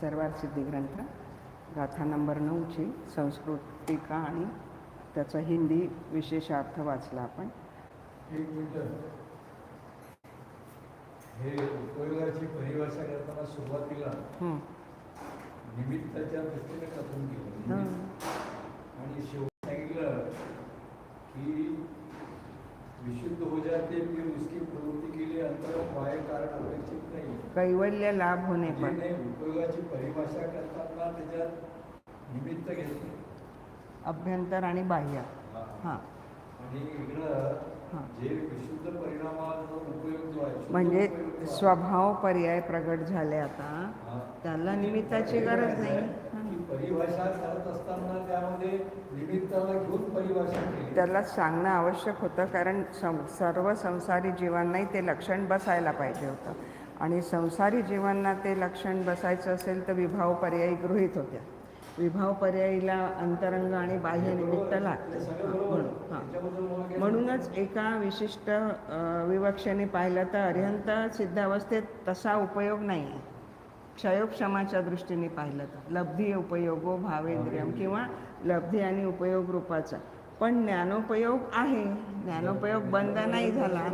सर्वात सिद्धी ग्रंथ गाथा नंबर नऊची संस्कृत टीका आणि त्याचा हिंदी विशेषार्थ वाचला आपण हे उपयोगाची परिभाषा करताना सुरुवातीला. निमित्ताच्या दृष्टीने कथन केलं. आणि शेवटी सांगितलं की विशुद्ध हो जाते उसकी कारण अपेक्षित नाही. कैवल्य लाभ होणे म्हणजे पण उपयोगाची परिभाषा करताना त्याच्यात निमित्त घेतले. अभ्यंतर आणि बाह्य. हां. आणि इकडं जे विशुद्ध परिणामाचा उपयोग जो आहे म्हणजे स्वभाव पर्याय प्रगट झाले आता. त्याला निमित्ताची गरज नाही. परिभाषा करत असताना त्यामध्ये निमित्ताला घेऊन परिभाषा केली. त्याला सांगणं आवश्यक होतं कारण सं सर्व संसारी जीवांनाही ते लक्षण बसायला पाहिजे होतं. आणि संसारी जीवांना ते लक्षण बसायचं असेल तर विभाव पर्यायी गृहीत होत्या. विभाव पर्यायीला अंतरंग आणि बाह्य निमित्त लागतं. म्हणून हां. म्हणूनच एका विशिष्ट विवक्षेने पाहिलं तर अर्यंत सिद्धावस्थेत तसा उपयोग नाही आहे क्षयोक्षमाच्या दृष्टीने पाहिलं तर. लब्धी उपयोगो भावेंद्रियम किंवा लब्धी आणि उपयोग रूपाचा. पण ज्ञानोपयोग आहे. ज्ञानोपयोग बंद नाही झाला.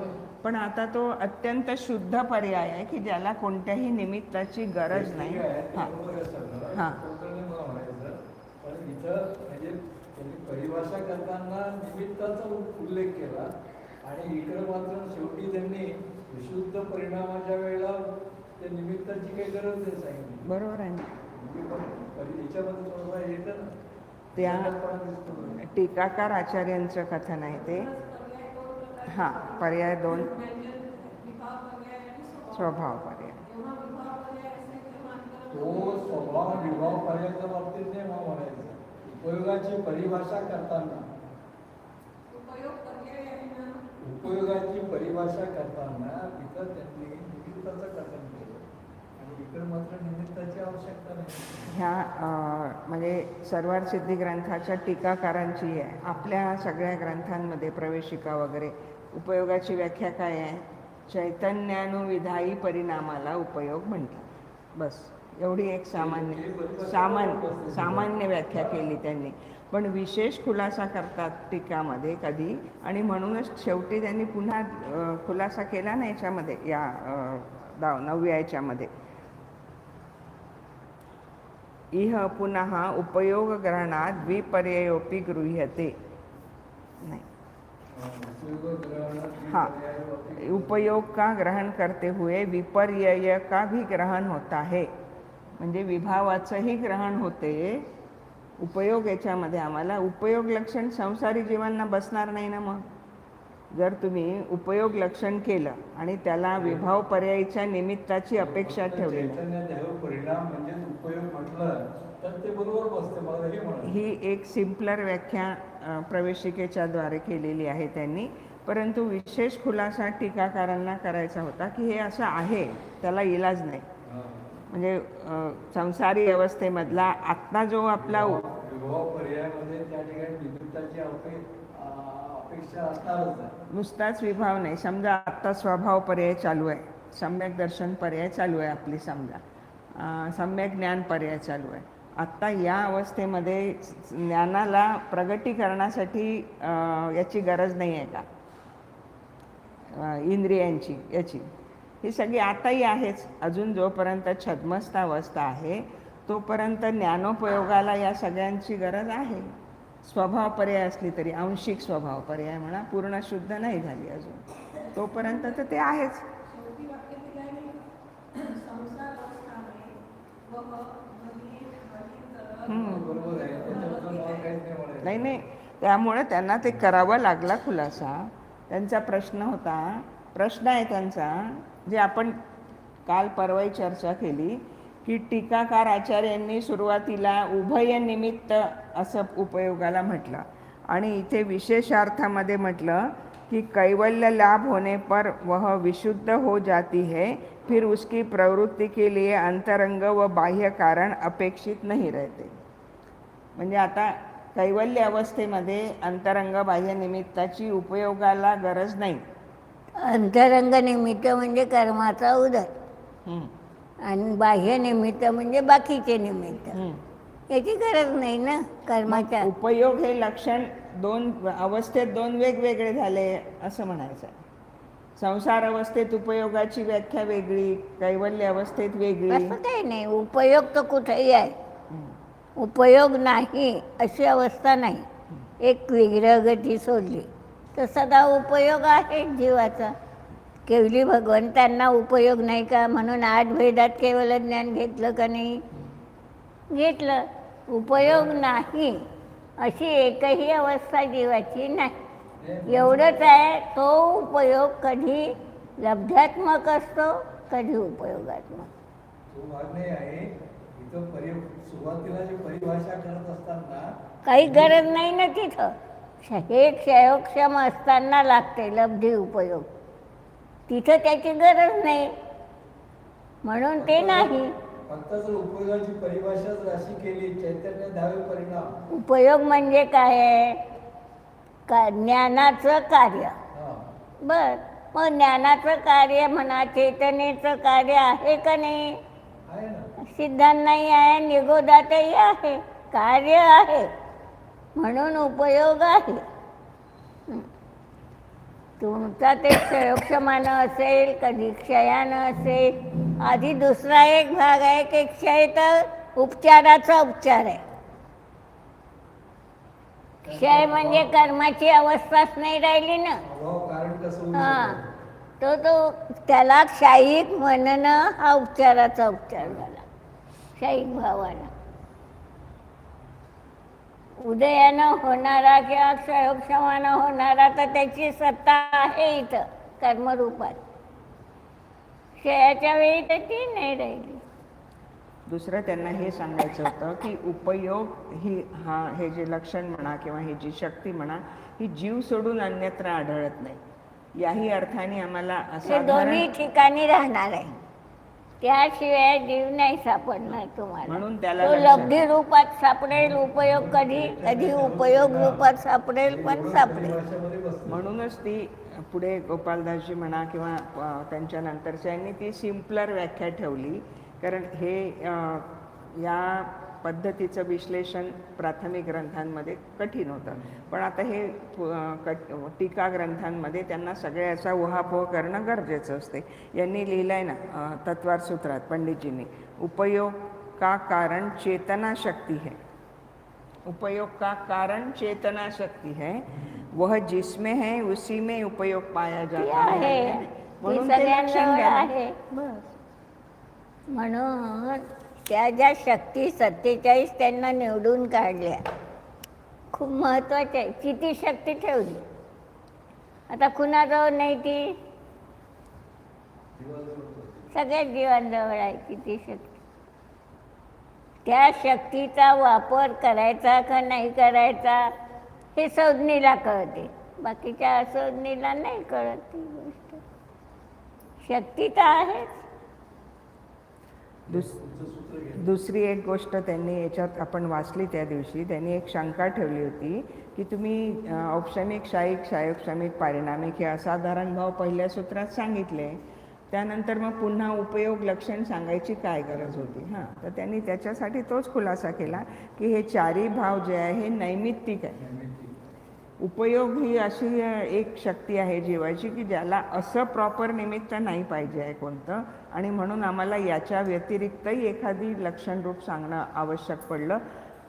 पण आता तो अत्यंत शुद्ध पर्याय आहे की ज्याला कोणत्याही निमित्ताची गरज नाही. हां. हां. म्हणजे परिभाषा करताना निमित्ताचा उल्लेख केला. आणि इकडं मात्र शेवटी त्यांनी विशुद्ध परिणामाच्या वेळेला त्या निमित्ताची काही गरज नाही सांगितली. बरोबर आहे. म्हणजे याच्यामध्ये थोडं येतं ना. त्या टीकाकार आचार्यांचं कथन आहे ते. हां पर्याय दोन. स्वभाव पर्याय. तो स्वभाव विभाव पर्यायाच्या बाबतीत नाही मला म्हणायचं. उपयोगाची परिभाषा करताना. उपयोगाची परिभाषा करताना तिथं त्यांनी निमित्ताचं कथन केलं आणि इकडं मात्र निमित्ताची आवश्यकता नाही ह्या म्हणजे सर्वार सिद्धी ग्रंथाच्या टीकाकारांची आहे. आपल्या सगळ्या ग्रंथांमध्ये प्रवेशिका वगैरे. उपयोगाची व्याख्या काय आहे? चैतन्यानुविधायी परिणामाला उपयोग म्हणतात बस. एवढी एक सामान्य सामान्य सामान्य व्याख्या केली त्यांनी. पण विशेष खुलासा करतात टीकामध्ये कधी. आणि म्हणूनच शेवटी त्यांनी पुन्हा खुलासा केला ना याच्यामध्ये या दाव नवव्या याच्यामध्ये इह पुनः उपयोग ग्रहणात गृह्यते। नाही। हाँ। उपयोग का ग्रहण करते हुए विपर्यय का भी ग्रहण होता है। म्हणजे विभावाचंही ग्रहण होते। उपयोग याच्यामध्ये आम्हाला उपयोग लक्षण संसारी जीवांना बसणार नाही ना मग? जर तुम्ही उपयोग लक्षण केलं आणि त्याला विभाव पर्यायीच्या निमित्ताची अपेक्षा ठेवली. हे एक सिम्पलर व्याख्या प्रवेशिकेच्या द्वारे केलेली आहे त्यांनी. परंतु विशेष खुलासा टीकाकारांना करायचा होता की हे असं आहे त्याला इलाज नाही. म्हणजे संसारी अवस्थेमधला आत्ता जो आपला नुसताच विभाव नाही. समजा आत्ता स्वभाव पर्याय चालू आहे. सम्यक दर्शन पर्याय चालू आहे आपली समजा. सम्यक ज्ञान पर्याय चालू आहे. आत्ता या अवस्थेमध्ये ज्ञानाला प्रगटीकरणासाठी याची गरज नाही आहे का? इंद्रियांची याची. ही सगळी आताही आहेच. अजून जोपर्यंत छद्मस्थ अवस्था आहे तोपर्यंत ज्ञानोपयोगाला या सगळ्यांची गरज आहे. स्वभाव पर्याय असली तरी आंशिक स्वभाव पर्याय म्हणा पूर्ण शुद्ध नाही झाली अजून. तोपर्यंत तर ते आहेच. नाही नाही नाही. त्यामुळे त्यांना ते करावा लागला खुलासा. त्यांचा प्रश्न होता. प्रश्न आहे त्यांचा जे आपण काल परवाही चर्चा केली की टीकाकार आचार्यांनी सुरुवातीला उभय निमित्त असं उपयोगाला म्हटलं. आणि इथे विशेषार्थामध्ये म्हटलं कि कैवल्य लाभ होने पर वह विशुद्ध हो जाती है फिर उसकी प्रवृत्ति के लिए अंतरंग व बाह्य कारण अपेक्षित नहीं रहते. म्हणजे आता कैवल्य अवस्थेमध्ये अंतरंग बाह्य निमित्ताची उपयोगाला गरज नाही. अंतरंग निमित्त म्हणजे कर्माचा उदय. आणि बाह्य निमित्त म्हणजे बाकीचे निमित्त. याची गरज नाही ना कर्माच्या. उपयोग हे लक्षण दोन अवस्थेत दोन वेगवेगळे झाले असं म्हणायचं. संसार अवस्थेत उपयोगाची व्याख्या वेगळी कैवल्य अवस्थेत वेगळी. असं काही नाही. उपयोग तर कुठेही आहे. उपयोग नाही अशी अवस्था नाही. एक विग्रह गती सोडली. तर सदा उपयोग आहे जीवाचा. केवली भगवंतांना उपयोग नाही का? म्हणून आठ भेदात केवळ ज्ञान घेतलं का नाही? घेतलं. उपयोग नाही. अशी एकही अवस्था जीवाची नाही. एवढंच आहे तो उपयोग कधी लब्ध्यात्मक असतो कधी उपयोगात्मक. काही गरज नाही ना तिथं. हे क्षयोक्षम असताना लागते लब्धी उपयोग. तिथं त्याची गरज नाही. म्हणून ते नाही. उपयोगाची केली चैतन्य परिणाम. उपयोग म्हणजे काय आहे? का ज्ञानाचं कार्य. बर. मग ज्ञानाचं कार्य म्हणा चेतनेचं कार्य आहे का नाही? आहे ना. सिद्धांत नाही आहे निगोदातही आहे. कार्य आहे. म्हणून उपयोग आहे. तुमचा ते क्षयोक्षमानं असेल कधी क्षयानं असेल आधी दुसरा एक भाग आहे की क्षय तर उपचाराचा उपचार आहे. क्षय म्हणजे कर्माची अवस्थाच नाही राहिली ना. हा? तो तो त्याला क्षयिक म्हणणं हा उपचाराचा उपचार झाला. क्षयिक भावाला. उदयानं होणारा किंवा क्षयोक्षमानं होणारा तर त्याची सत्ता आहे इथं कर्मरूपात. क्षयाच्या वेळी तर ती नाही राहिली. दुसरं त्यांना हे सांगायचं होतं की उपयोग ही हा हे जे लक्षण म्हणा किंवा ही जी शक्ती म्हणा ही जीव सोडून अन्यत्र आढळत नाही. याही अर्थाने आम्हाला असाधारण दोन्ही ठिकाणी राहणार आहे. त्याशिवाय जीव नाही सापडणार तुम्हाला. म्हणून त्याला तो लक्षात- लब्धी रूपात सापडेल उपयोग कधी कधी उपयोग रूपात सापडेल पण सापडेल. म्हणूनच ती पुढे गोपालदासजी म्हणा किंवा अ, त्यांच्या नंतरच्यांनी ती सिम्पलर व्याख्या ठेवली. कारण हे अ, या पद्धतीचं विश्लेषण प्राथमिक ग्रंथांमध्ये कठीण होतं. पण आता हे कट टीका ग्रंथांमध्ये त्यांना सगळ्याचा उहापोह करणं गरजेचं असते. यांनी लिहिलं आहे ना तत्वार सूत्रात पंडितजींनी उपयोग का कारण चेतना शक्ती है? उपयोग का कारण चेतना शक्ती है? वह जिसमें है उसी में उपयोग पाया जाता है। म्हणून म्हणून त्या ज्या शक्ती सत्तेचाळीस त्यांना निवडून काढल्या खूप महत्त्वाच्या आहे किती शक्ती ठेवली? आता कुणाजवळ नाही ती? सगळ्याच जीवांजवळ आहे किती शक्ती. त्या शक्तीचा वापर करायचा का नाही करायचा हे संज्ञेला कळते. बाकीच्या संज्ञेला नाही कळत ती गोष्ट. शक्ती तर आहेच. दुस दुसरी एक गोष्ट त्यांनी याच्यात आपण वाचली त्या दिवशी त्यांनी एक शंका ठेवली होती की तुम्ही अ, औपशमिक शाहीक शायोक्षमिक पारिणामिक हे असाधारण भाव पहिल्या सूत्रात सांगितले. त्यानंतर मग पुन्हा उपयोग लक्षण सांगायची काय गरज होती? हां तर त्यांनी त्याच्यासाठी तोच खुलासा केला की हे चारी भाव जे आहे हे नैमित्तिक आहे. उपयोग ही अशी एक शक्ती आहे जीवाची की ज्याला असं प्रॉपर निमित्त नाही पाहिजे आहे कोणतं. आणि म्हणून आम्हाला याच्या व्यतिरिक्तही एखादी लक्षणरूप सांगणं आवश्यक पडलं.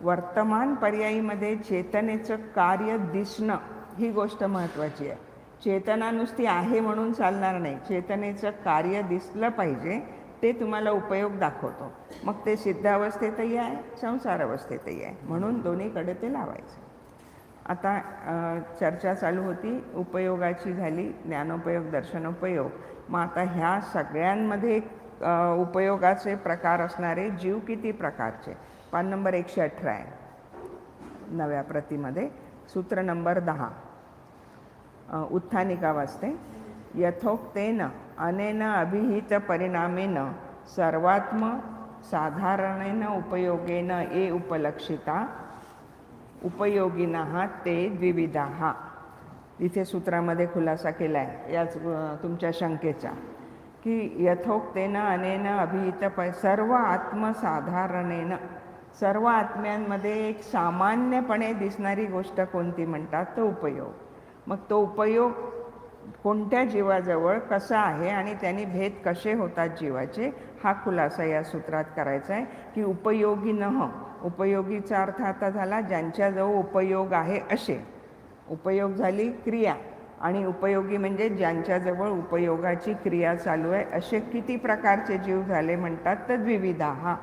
वर्तमान पर्यायीमध्ये चेतनेचं कार्य दिसणं ही गोष्ट महत्त्वाची आहे. चेतना नुसती आहे म्हणून चालणार नाही. चेतनेचं कार्य दिसलं पाहिजे ते तुम्हाला उपयोग दाखवतो. मग ते सिद्धावस्थेतही आहे संसार अवस्थेतही आहे. म्हणून दोन्हीकडे ते लावायचं. आता चर्चा चालू होती उपयोगाची झाली ज्ञानोपयोग दर्शनोपयोग. मग आता ह्या सगळ्यांमध्ये उपयोगाचे प्रकार असणारे जीव किती प्रकारचे? पान नंबर एकशे अठरा आहे नव्या प्रतीमध्ये. सूत्र नंबर दहा. उत्थानिका वाचते. यथोक्तेन अनेन अभिहित परिणामेन सर्वात्म साधारणेन उपयोगेन ए उपलक्षिता उपयोगिनः ते द्विविधाः. इथे सूत्रामध्ये खुलासा केला आहे याच तुमच्या शंकेचा. की यथोक्तेन अनेन अभिहित प सर्व आत्मसाधारणेनं सर्व आत्म्यांमध्ये एक सामान्यपणे दिसणारी गोष्ट कोणती म्हणतात? तो उपयोग. मग तो उपयोग कोणत्या जीवाजवळ कसा आहे आणि त्यांनी भेद कसे होतात जीवाचे? हा खुलासा या सूत्रात करायचा आहे की उपयोगी न उपयोगीचा अर्थ आता झाला ज्यांच्याजवळ उपयोग आहे असे. उपयोग झाली क्रिया आणि उपयोगी म्हणजे ज्यांच्याजवळ उपयोगाची क्रिया चालू आहे असे किती प्रकारचे जीव झाले म्हणतात तर द्विविधा हा.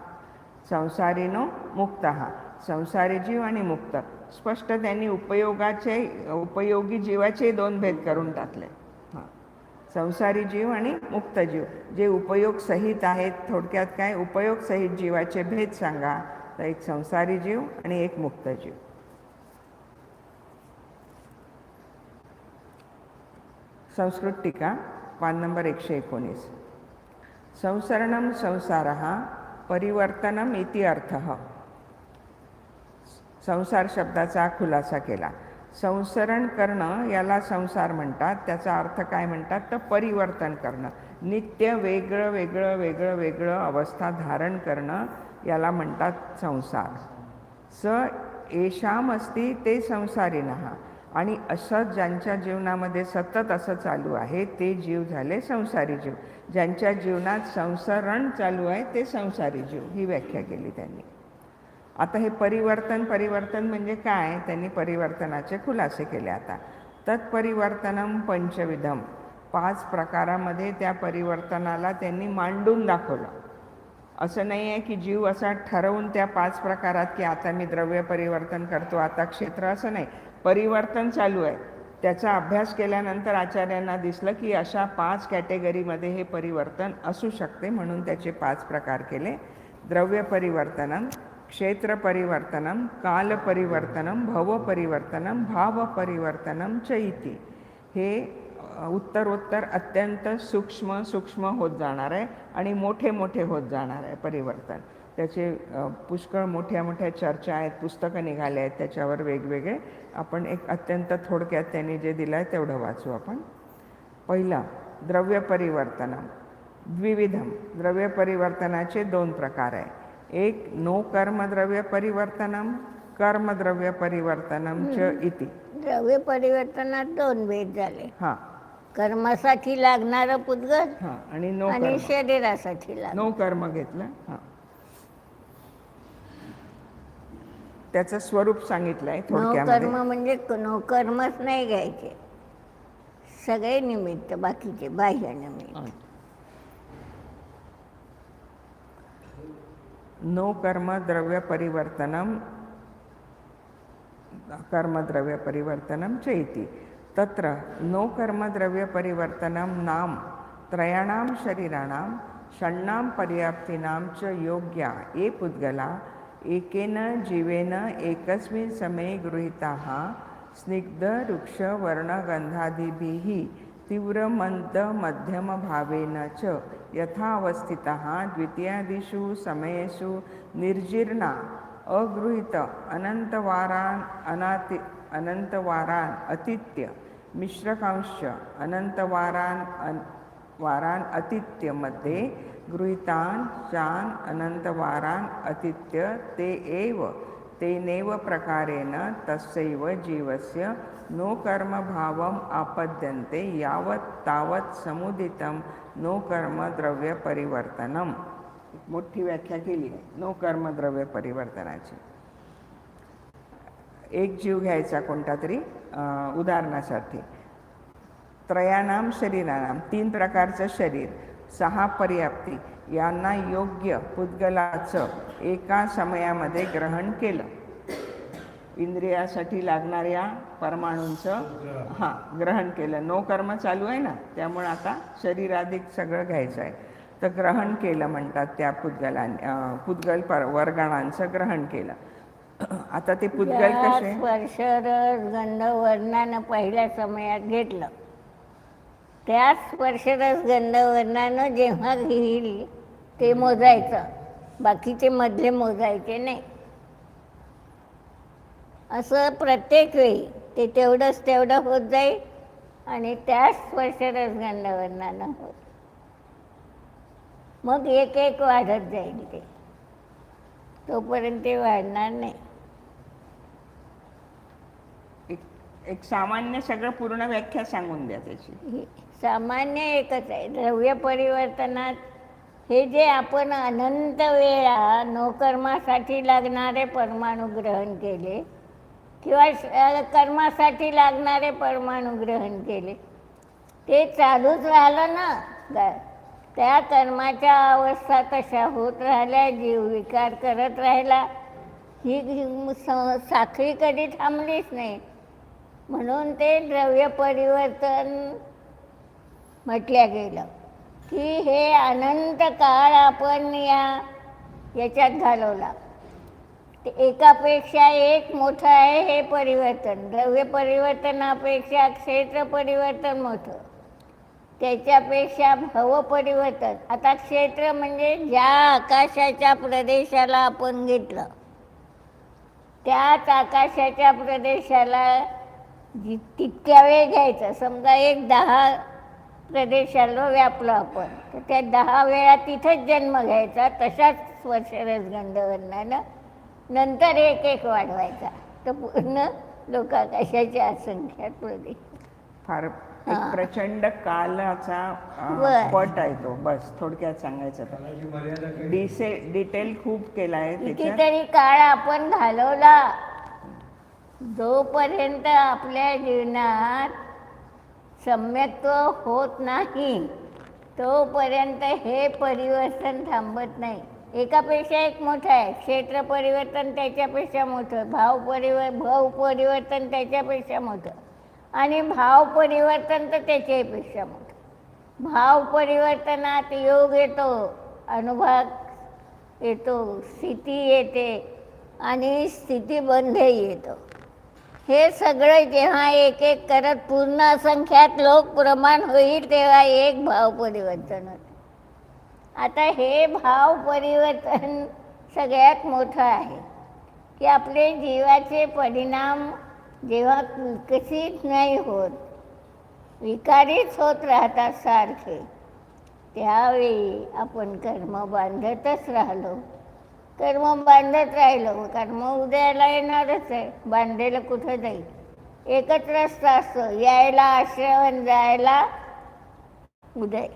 संसारीनो मुक्त. हा संसारी जीव आणि मुक्त. स्पष्ट त्यांनी उपयोगाचे उपयोगी जीवाचे दोन भेद करून टाकले. हां. संसारी जीव आणि मुक्त जीव. जे उपयोग सहित आहेत थोडक्यात काय? उपयोग सहित जीवाचे भेद सांगा. तर एक संसारी जीव आणि एक मुक्त जीव. संस्कृत टीका पान नंबर एकशे एकोणीस. संसरणम संसार परिवर्तनम इति अर्थ. संसार शब्दाचा खुलासा केला. संसरण करणं याला संसार म्हणतात. त्याचा अर्थ काय म्हणतात? तर परिवर्तन करणं. नित्य वेगळं वेगळं वेगळं वेगळं अवस्था धारण करणं याला म्हणतात संसार. स येशाम असती ते नहा आणि असं ज्यांच्या जीवनामध्ये सतत असं चालू आहे ते जीव झाले संसारी जीव. ज्यांच्या जीवनात संसरण चालू आहे ते संसारी जीव. ही व्याख्या केली त्यांनी. आता हे परिवर्तन परिवर्तन म्हणजे काय? त्यांनी परिवर्तनाचे खुलासे केले आता. तत्परिवर्तनम पंचविधम. पाच प्रकारामध्ये त्या परिवर्तनाला त्यांनी मांडून दाखवलं. असं नाही आहे की जीव असा ठरवून त्या पाच प्रकारात की आता मी द्रव्य परिवर्तन करतो आता क्षेत्र असं नाही. परिवर्तन चालू आहे. त्याचा अभ्यास केल्यानंतर आचार्यांना दिसलं की अशा पाच कॅटेगरीमध्ये हे परिवर्तन असू शकते म्हणून त्याचे पाच प्रकार केले. द्रव्य परिवर्तनम क्षेत्र परिवर्तनम काल परिवर्तनम भव परिवर्तनम भाव परिवर्तनम चैती. हे उत्तरोत्तर अत्यंत सूक्ष्म सूक्ष्म होत जाणार आहे आणि मोठे मोठे होत जाणार आहे परिवर्तन. त्याचे पुष्कळ मोठ्या मोठ्या चर्चा आहेत पुस्तकं निघाले आहेत त्याच्यावर वेगवेगळे. आपण एक अत्यंत थोडक्यात त्यांनी जे दिलं आहे तेवढं वाचू आपण. पहिलं द्रव्य परिवर्तनम. द्विविधम. द्रव्य परिवर्तनाचे दोन प्रकार आहे. एक नो कर्मद्रव्य परिवर्तनम कर्मद्रव्य परिवर्तनम च इति. द्रव्य परिवर्तनात दोन भेद झाले. हां. कर्मासाठी लागणारं पुद्गल हां आणि नो आणि कर्म शरीरासाठी नो कर्म घेतलं हां. त्याचं स्वरूप सांगितलं आहे नो थोडक्यामध्ये. कर्म म्हणजे नो कर्मच नाही घ्यायचे. सगळे निमित्त बाकीचे बाह्य निमित्त. नो कर्म द्रव्य परिवर्तनम कर्मद्रव्य परिवर्तनम च इति तत्र नो नाम त्रयाणां शरीराणां षण्णां पर्याप्तीनां च योग्या ये पुद्गला एकेन जीवेन एकस्मिन् समये गृहीताः स्निग्धरुक्षवर्णगन्धादिभिः तीव्रमन्दमध्यमभावेन च यथावस्थितः द्वितीयादिषु समयेषु निर्जीर्णा अगृहीत अनन्तवारान् अनाति अनन्तवारान् अतीत्य मिश्रकांश्च अनन्तवारान् अन् वारान् अतित्यमध्ये गृहितान गृहीतान् चान् अनन्तवारान् अतीत्य ते एव तेनैव प्रकारेण तस्यैव जीवस्य नो कर्मभावम् आपद्यन्ते यावत् तावत् समुदितं नो कर्मद्रव्यपरिवर्तनं मोठी व्याख्या केली आहे. नो कर्मद्रव्य परिवर्तनाची. एक जीव घ्यायचा कोणता तरी उदाहरणासाठी. त्रयाणाम शरीराणाम तीन प्रकारचं शरीर सहा पर्याप्ती यांना योग्य पुद्गलाचं एका समयामध्ये ग्रहण केलं. इंद्रियासाठी लागणाऱ्या परमाणूंचं हां ग्रहण केलं. नो कर्म चालू आहे ना त्यामुळे आता शरीराधिक सगळं घ्यायचं आहे. तर ग्रहण केलं म्हणतात त्या पुद्गलां पुद्गल पर वर्गणांचं ग्रहण केलं. आता ते पुद्गल कसे? स्पर्श रस गंध वर्णानं पहिल्या समयात घेतलं. त्या स्पर्शरस गंध वर्णानं जेव्हा घेईल ते मोजायचं. बाकीचे मधले मोजायचे नाही. असं प्रत्येक वेळी ते तेवढंच तेवढं होत जाईल आणि त्याच स्पर्शरस गंध वर्णानं होत मग एक एक वाढत जाईल ते. तोपर्यंत ते वाढणार नाही. एक सामान्य सगळं पूर्ण व्याख्या सांगून द्या त्याची. हे सामान्य एकच आहे. द्रव्य परिवर्तनात हे जे आपण अनंत वेळा नोकर्मासाठी लागणारे परमाणू ग्रहण केले किंवा कर्मासाठी लागणारे परमाणू ग्रहण केले ते चालूच राहिलं ना. त्या कर्माच्या अवस्था तशा होत राहिल्या जीव विकार करत राहिला. ही ही स- साखळी कधी थांबलीच नाही. म्हणून ते द्रव्य परिवर्तन म्हटलं गेलं. की हे अनंत काळ आपण या याच्यात घालवला. ते एकापेक्षा एक मोठं आहे हे परिवर्तन. द्रव्य परिवर्तनापेक्षा क्षेत्र परिवर्तन मोठं. त्याच्यापेक्षा भव परिवर्तन. आता क्षेत्र म्हणजे ज्या आकाशाच्या प्रदेशाला आपण घेतलं त्याच आकाशाच्या प्रदेशाला जी तितक्या वेळ घ्यायचा. समजा एक दहा प्रदेशाला व्यापलो आपण. तर त्या दहा वेळा तिथंच जन्म घ्यायचा. तशाच वर्षरसगंधवर्णानं नंतर एक एक वाढवायचा. तर पूर्ण लोकाकाशाच्या असंख्यात प्रदेश फार एक. प्रचंड कालाचा. पट आहे तो. बस थोडक्यात सांगायचं डिटेल खूप केला आहे कितीतरी काळ आपण घालवला. जोपर्यंत आपल्या जीवनात सम्यत्व होत नाही तोपर्यंत हे परिवर्तन थांबत नाही. एकापेक्षा एक मोठं आहे. क्षेत्र परिवर्तन त्याच्यापेक्षा मोठं भाव परिवर भाव परिवर्तन त्याच्यापेक्षा मोठं आणि भाव परिवर्तन तर त्याच्यापेक्षा मोठं. भाव परिवर्तनात योग येतो अनुभव येतो स्थिती येते आणि स्थितीबंधही येतो. हे सगळं जेव्हा एक एक करत पूर्ण असंख्यात लोक प्रमाण होईल तेव्हा एक भाव परिवर्तन होते. आता हे भाव परिवर्तन सगळ्यात मोठं आहे. की आपले जीवाचे परिणाम जेव्हा विकसित नाही होत विकारीच होत राहतात सारखे त्यावेळी आपण कर्म बांधतच राहिलो. कर्म बांधत राहिलो. कर्म उदयाला येणारच आहे. बांधलेलं कुठं जाईल? एकच रस्ता असतो. यायला आश्रवन जायला उदय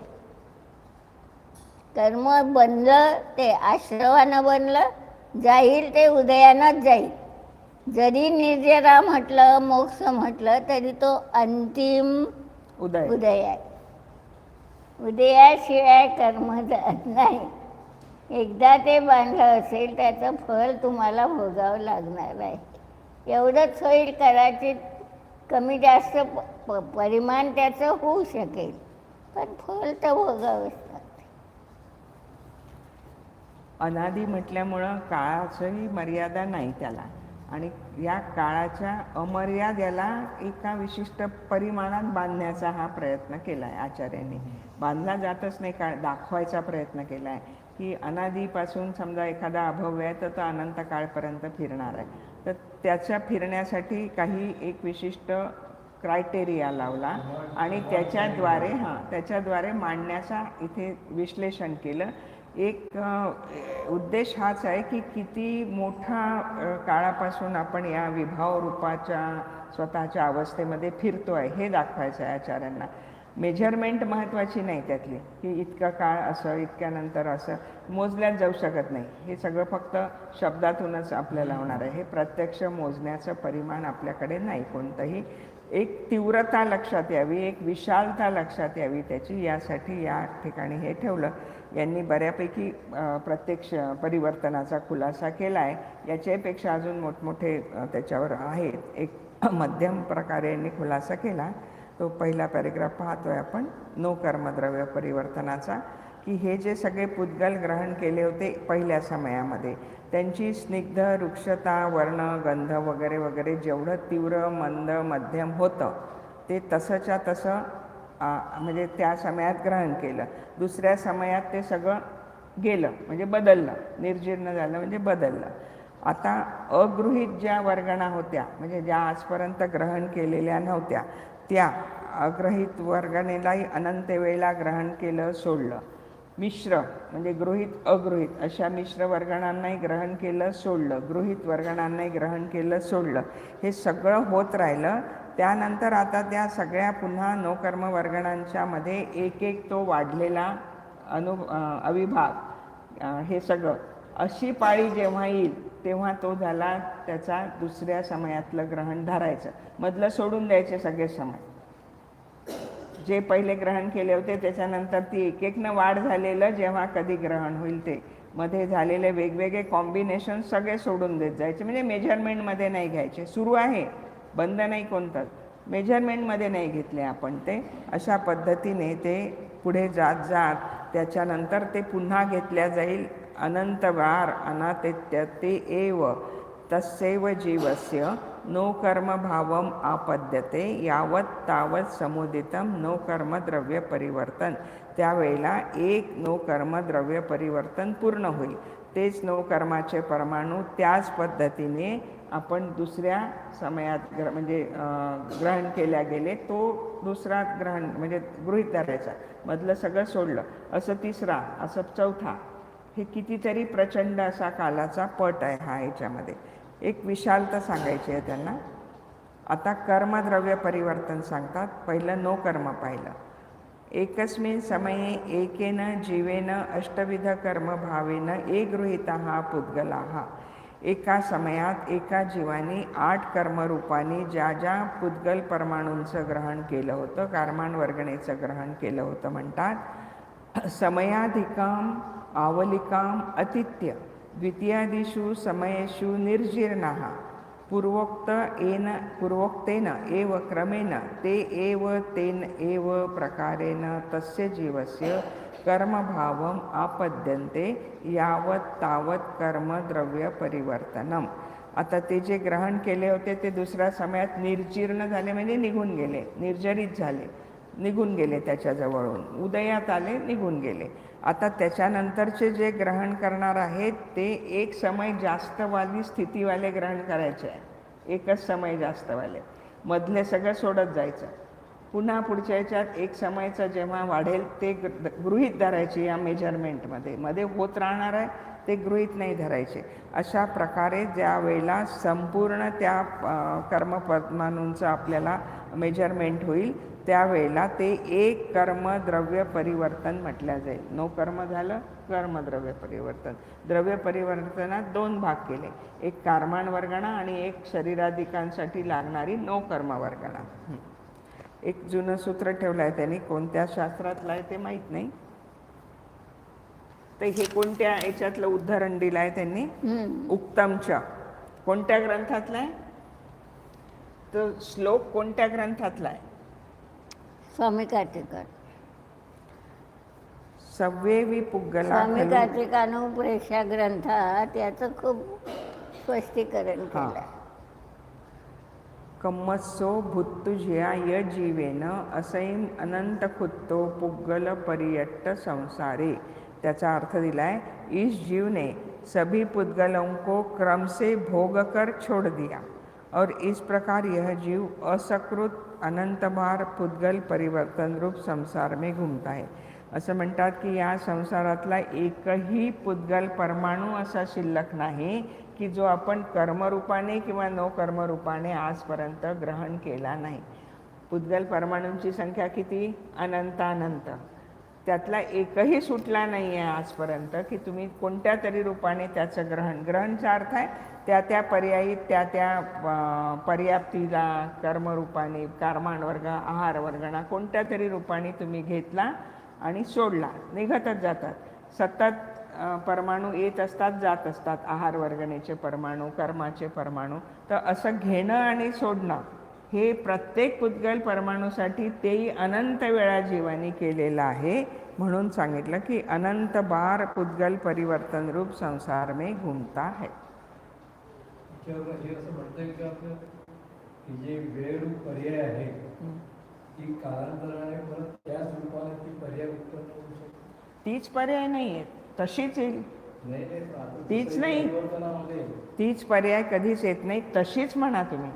कर्म बनलं ते आश्रवानं बनलं. जाईल ते उदयानंच जाईल. जरी निर्जरा म्हटलं मोक्ष म्हटलं तरी तो अंतिम उदय. उदय आहे. उदयाशिवाय कर्म जात नाही. एकदा ते बांधलं असेल त्याचं फळ तुम्हाला भोगावं लागणार आहे. एवढंच होईल कदाचित कमी जास्त प- परिमाण त्याचं होऊ शकेल. पण फळ तर भोगावंच अनादी म्हटल्यामुळं काळाचंही मर्यादा नाही त्याला. आणि या काळाच्या अमर्यादेला एका विशिष्ट परिमाणात बांधण्याचा हा प्रयत्न केला आहे आचार्यांनी. बांधला जातच नाही काळ दाखवायचा प्रयत्न केला आहे की अनादीपासून समजा एखादा अभव्य आहे तर तो अनंत काळपर्यंत फिरणार आहे. तर त्याच्या फिरण्यासाठी काही एक विशिष्ट क्रायटेरिया लावला आणि त्याच्याद्वारे हां त्याच्याद्वारे मांडण्याचा इथे विश्लेषण केलं. एक उद्देश हाच आहे की किती मोठा काळापासून आपण या विभाव रूपाच्या स्वतःच्या अवस्थेमध्ये फिरतो आहे हे दाखवायचं आहे आचार्यांना. मेजरमेंट महत्त्वाची नाही त्यातली. की इतका काळ असं इतक्यानंतर असं. मोजल्यात जाऊ शकत नाही. हे सगळं फक्त शब्दातूनच आपल्याला होणार आहे. हे प्रत्यक्ष मोजण्याचं परिमाण आपल्याकडे नाही कोणतंही. एक तीव्रता लक्षात यावी एक विशालता लक्षात यावी त्याची. यासाठी या ठिकाणी हे ठेवलं. यांनी बऱ्यापैकी प्रत्यक्ष परिवर्तनाचा खुलासा केला आहे याच्यापेक्षा अजून मोठमोठे त्याच्यावर आहेत. एक मध्यम प्रकारे यांनी खुलासा केला. तो पहिला पॅरेग्राफ पाहतोय आपण नो कर्मद्रव्य परिवर्तनाचा की हे जे सगळे पुद्गल ग्रहण केले होते पहिल्या समयामध्ये त्यांची स्निग्ध वृक्षता वर्ण गंध वगैरे वगैरे जेवढं तीव्र मंद मध्यम होतं ते तसंच्या तसं म्हणजे त्या समयात ग्रहण केलं. दुसऱ्या समयात ते सगळं गेलं म्हणजे बदललं निर्जीर्ण झालं म्हणजे बदललं. आता अगृहीत ज्या वर्गणा होत्या म्हणजे ज्या आजपर्यंत ग्रहण केलेल्या नव्हत्या त्या अग्रहित वर्गणेलाही अनंत वेळेला ग्रहण केलं सोडलं. मिश्र म्हणजे गृहित अगृहित अशा मिश्र वर्गणांनाही ग्रहण केलं सोडलं. गृहित वर्गणांनाही ग्रहण केलं सोडलं. हे सगळं होत राहिलं. त्यानंतर आता त्या सगळ्या पुन्हा नोकर्म वर्गणांच्या मध्ये एक एक तो वाढलेला अनु अविभाग हे सगळं. अशी पाळी जेव्हा येईल तेव्हा तो झाला त्याचा दुसऱ्या समयातलं ग्रहण धरायचं. मधलं सोडून द्यायचे सगळे समय. जे पहिले ग्रहण केले होते त्याच्यानंतर ती एक एकनं वाढ झालेलं जेव्हा कधी ग्रहण होईल ते. मध्ये झालेले वेगवेगळे कॉम्बिनेशन सगळे सोडून देत जायचे. म्हणजे मेजरमेंटमध्ये नाही घ्यायचे. सुरू आहे बंद नाही कोणतंच मेजरमेंटमध्ये नाही घेतले आपण ते. अशा पद्धतीने ते पुढे जात जात त्याच्यानंतर ते पुन्हा घेतल्या जाईल. अनंतवार अनातेत्य ते एव तस्यैव जीवस्य नो कर्मभावम आपद्यते यावत तावत समुदितम नो कर्मद्रव्य परिवर्तन। त्यावेळेला एक नो कर्मद्रव्य परिवर्तन पूर्ण होईल। तेच नो कर्माचे परमाणू त्याच पद्धतीने आपण दुसऱ्या समयात ग्र म्हणजे ग्रहण केल्या गेले तो दुसरा ग्रहण म्हणजे गृहित धरायचा. मधलं सगळं सोडलं. असं तिसरा असं चौथा हे कितीतरी प्रचंड असा कालाचा पट आहे हा याच्यामध्ये. एक विशालता सांगायची आहे त्यांना. आता कर्मद्रव्य परिवर्तन सांगतात. पहिलं नो कर्म पाहिलं. एकस्मिन् समये एकेन जीवेन अष्टविध कर्म भावेन ए गृहीतः पुद्गलाः एका समयात एका जीवाने आठ कर्मरूपाने ज्या ज्या पुद्गल परमाणूंचं ग्रहण केलं होतं कर्माण वर्गणेचं ग्रहण केलं होतं म्हणतात. समयाधिकाम आवलिकाम अतिथ्य। द्वितीयादिषु समयेषु निर्जीर्णः। पूर्वोक्त येन पूर्वोक्तेन एव क्रमेण ते एव तेन एव प्रकारेण तस्य जीवस्य कर्मभावम् आपद्यन्ते यावत् तावत् कर्मद्रव्यपरिवर्तनम। आता ते जे ग्रहण केले होते ते दुसऱ्या समयात निर्जीर्ण झाले म्हणजे निघून गेले निर्जरित झाले निघून गेले त्याच्याजवळून. उदयात आले निघून गेले. आता त्याच्यानंतरचे जे ग्रहण करणार आहेत ते एक समय जास्तवाली स्थितीवाले ग्रहण करायचे आहे. एकच समय जास्तवाले. मधले सगळं सोडत जायचं. पुन्हा पुढच्या याच्यात एक समयचं जेव्हा वाढेल ते ग- गृहीत धरायचे या मेजरमेंटमध्ये. मध्ये होत राहणार आहे ते गृहीत नाही धरायचे. अशा प्रकारे ज्या वेळेला संपूर्ण त्या कर्मपद्मानूंचं आपल्याला मेजरमेंट होईल त्यावेळेला ते एक कर्मद्रव्य परिवर्तन म्हटल्या जाईल. नो कर्म झालं कर्मद्रव्य परिवर्तन. द्रव्य परिवर्तनात दोन भाग केले. एक कार्माण वर्गणा आणि एक शरीराधिकांसाठी लागणारी नो कर्म वर्गणा. एक जुनं सूत्र ठेवलं आहे त्यांनी. कोणत्या शास्त्रातलं आहे ते माहीत नाही. तर हे कोणत्या याच्यातलं उदाहरण दिलं आहे त्यांनी? हम्म. उक्तमच्या कोणत्या ग्रंथातला आहे? तो श्लोक कोणत्या ग्रंथातला आहे? स्वामी काटेकर. सव्वेवी पुग्गला स्वामी काटेकानुप्रेषा ग्रंथात याचं खूप स्पष्टीकरण हा. केलं. कम्मस्सो भूत्तुझ्या य जीवेन असैम अनंत खुत्तो पुग्गल परियट्ट संसारे. त्याचा अर्थ दिलाय इस जीव ने सभी पुद्गलों को क्रम से भोग कर छोड़ दिया. और इस प्रकार यह जीव असकृत अनंत बार पुद्गल परिवर्तन रूप संसार में घुमता है। असं म्हणतात की या संसारातला एकही पुद्गल परमाणू असा शिल्लक नाही की जो आपण कर्मरूपाने किंवा नो कर्मरूपाने आजपर्यंत ग्रहण केला नाही. पुद्गल परमाणूंची संख्या किती? अनंतानंत. त्यातला एकही सुटला नाही आहे आजपर्यंत की तुम्ही कोणत्या तरी रूपाने त्याचं ग्रहण ग्रहणचा अर्थ आहे त्या त्या पर्यायी त्या त्या पर्याप्तीला कर्मरूपाने कर्मांवर्ग आहार वर्गणा कोणत्या तरी रूपाने तुम्ही घेतला आणि सोडला. निघतच जातात. सतत परमाणू येत असतात जात असतात. आहार वर्गणेचे परमाणू कर्माचे परमाणू. तर असं घेणं आणि सोडणं हे प्रत्येक पुद्गल परमाणूसाठी तेही अनंत वेळा जीवानी केलेलं आहे. म्हणून सांगितलं की अनंत बार पुद्गल परिवर्तन रूप संसार में घुमता है. त्याच्यावर हे असं म्हणता येईल का आपलं? की जे वेळ पर्याय आहे ती कालांतराने परत त्याच रूपाने ती पर्याय उत्पन्न होऊ शकते. तीच पर्याय नाही आहे तशीच येईल. नाही नाही पण आता तीच नाही. परिवर्तनामध्ये तीच पर्याय कधीच येत नाही. तशीच म्हणा तुम्ही.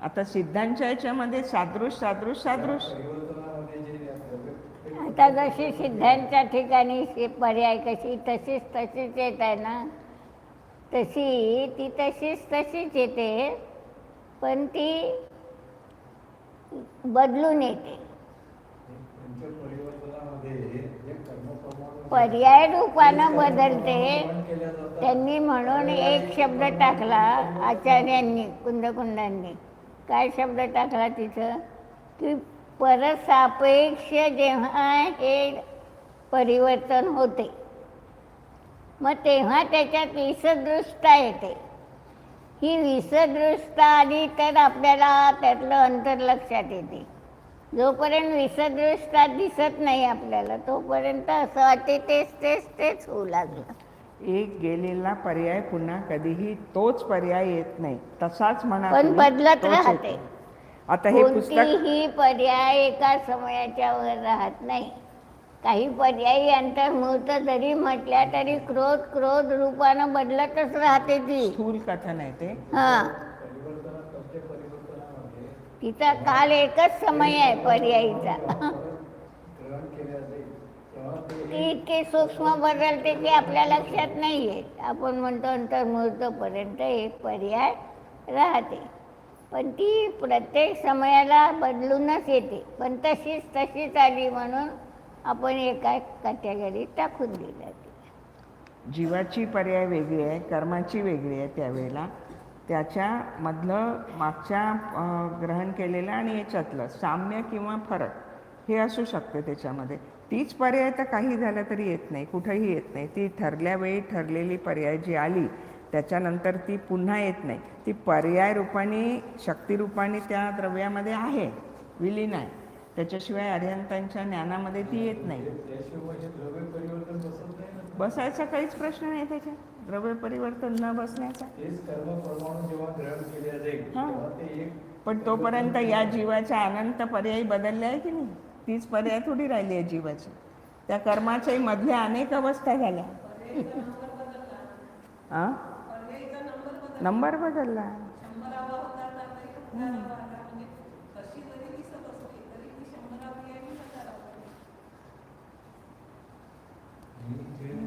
आता सिद्धांच्या याच्यामध्ये सादृश सादृश सादृश. परिवर्तनामध्ये जे द्रव्य- आता जशी सिद्धांच्या ठिकाणी शे- पर्याय कशी तशीच तशीच येत आहे ना? तशी ती तशीच तशीच येते पण ती बदलून येते. पर्याय रूपानं बदलते. त्यांनी म्हणून एक शब्द टाकला आचार्यांनी कुंदकुंडांनी काय शब्द टाकला तिथं? की परसापेक्ष जेव्हा हे परिवर्तन होते. मग तेव्हा त्याच्यात विसदृष्टा येते. ही विसदृष्टा आली तर आपल्याला त्यातलं अंतर लक्षात येते. जोपर्यंत विसदृष्टा दिसत नाही आपल्याला तोपर्यंत असं वाटते तेच तेच तेच होऊ लागलं. एक गेलेला पर्याय पुन्हा कधीही तोच पर्याय येत नाही. तसाच म्हणा पण बदलत राहते. आता हे पुस्तक कोणतीही पर्याय एका समयाच्या वर राहत नाही. काही पर्यायी अंतर्मुहूर्त जरी म्हटल्या तरी क्रोध क्रोध रूपानं बदलतच राहते ती. स्थूल कथन आहे ते. हा. तिचा काल एकच समय आहे पर्यायीचा. ती इतकी सूक्ष्म बदलते की आपल्या लक्षात नाही येत आपण म्हणतो अंतर्मुहूर्तपर्यंत एक पर्याय राहते. पण ती प्रत्येक समयाला बदलूनच येते. पण तशीच तशीच आली म्हणून आपण एका कॅटेगरीत टाकून दिलं जीवाची पर्याय वेगळी आहे कर्माची वेगळी आहे त्यावेळेला. त्याच्यामधलं मागच्या ग्रहण केलेलं आणि याच्यातलं साम्य किंवा फरक हे असू शकते त्याच्यामध्ये. तीच पर्याय तर काही झालं तरी येत नाही कुठंही येत नाही. ती ठरल्या वेळी ठरलेली पर्याय जी आली त्याच्यानंतर ती पुन्हा येत नाही. ती पर्याय रूपाने शक्तिरूपाने त्या द्रव्यामध्ये आहे विलीन आहे. त्याच्याशिवाय अर्यंतांच्या ज्ञानामध्ये ती येत नाही. बसायचा काहीच प्रश्न नाही त्याच्यात द्रव्य परिवर्तन न बसण्याचा. हा. पण तोपर्यंत या जीवाच्या अनंत पर्यायी बदलले आहे की नाही? तीच पर्याय थोडी राहिली आहे जीवाची. त्या कर्माच्याही मधल्या अनेक अवस्था झाल्या. हा? नंबर बदलला. Mm-hmm.